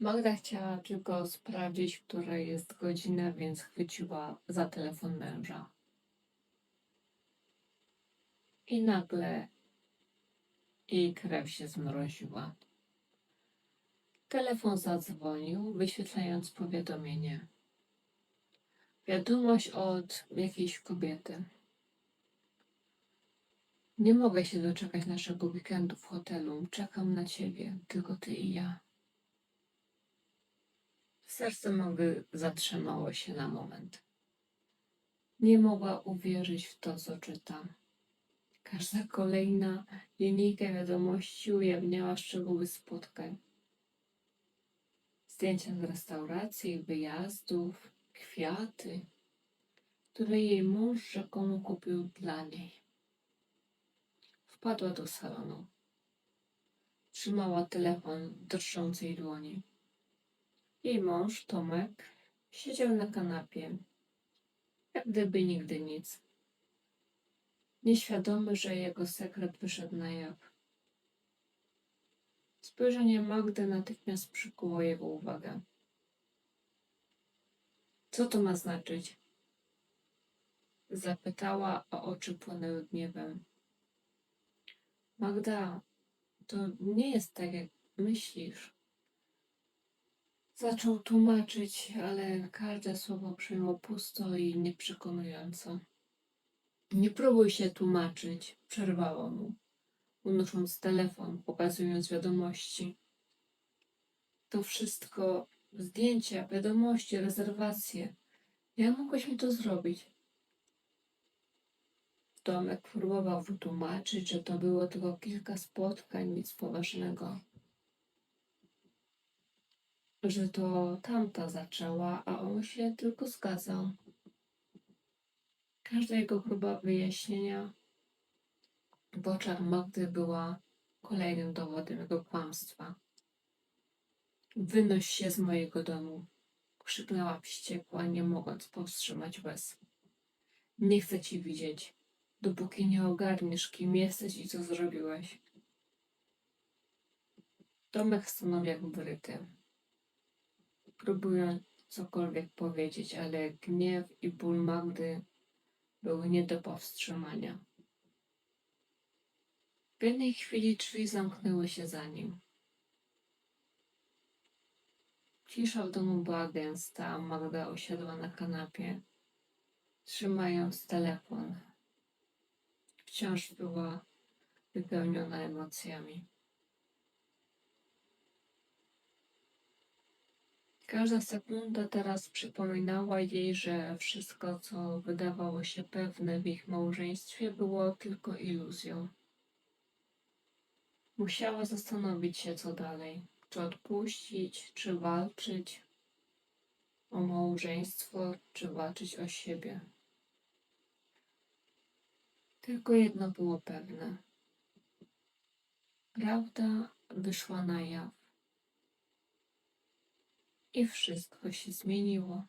Magda chciała tylko sprawdzić, która jest godzina, więc chwyciła za telefon męża. I nagle jej krew się zmroziła. Telefon zadzwonił, wyświetlając powiadomienie. Wiadomość od jakiejś kobiety. Nie mogę się doczekać naszego weekendu w hotelu. Czekam na ciebie, tylko ty i ja. Serce Magdy zatrzymało się na moment. Nie mogła uwierzyć w to, co czyta. Każda kolejna linijka wiadomości ujawniała szczegóły spotkań. Zdjęcia z restauracji, wyjazdów, kwiaty, które jej mąż rzekomo kupił dla niej. Wpadła do salonu. Trzymała telefon w drżącej dłoni. Jej mąż, Tomek, siedział na kanapie, jak gdyby nigdy nic. Nieświadomy, że jego sekret wyszedł na jaw. Spojrzenie Magdy natychmiast przykuło jego uwagę. Co to ma znaczyć? Zapytała, a oczy płonęły gniewem. Magda, to nie jest tak, jak myślisz. Zaczął tłumaczyć, ale każde słowo brzmiało pusto i nieprzekonująco. Nie próbuj się tłumaczyć, przerwała mu, unosząc telefon, pokazując wiadomości. To wszystko zdjęcia, wiadomości, rezerwacje. Jak mogłeś mi to zrobić? Tomek próbował wytłumaczyć, że to było tylko kilka spotkań, nic poważnego że to tamta zaczęła, a on się tylko zgadzał. Każda jego próba wyjaśnienia w oczach Magdy była kolejnym dowodem jego kłamstwa. Wynoś się z mojego domu, krzyknęła wściekła, nie mogąc powstrzymać łez. Nie chcę ci widzieć, dopóki nie ogarniesz, kim jesteś i co zrobiłeś. Tomek stanął jak wryty próbując cokolwiek powiedzieć, ale gniew i ból Magdy były nie do powstrzymania. W jednej chwili drzwi zamknęły się za nim. Cisza w domu była gęsta, a Magda usiadła na kanapie, trzymając telefon. Wciąż była wypełniona emocjami. Każda sekunda teraz przypominała jej, że wszystko, co wydawało się pewne w ich małżeństwie, było tylko iluzją. Musiała zastanowić się, co dalej. Czy odpuścić, czy walczyć o małżeństwo, czy walczyć o siebie. Tylko jedno było pewne. Prawda wyszła na jaw i wszystko się zmieniło.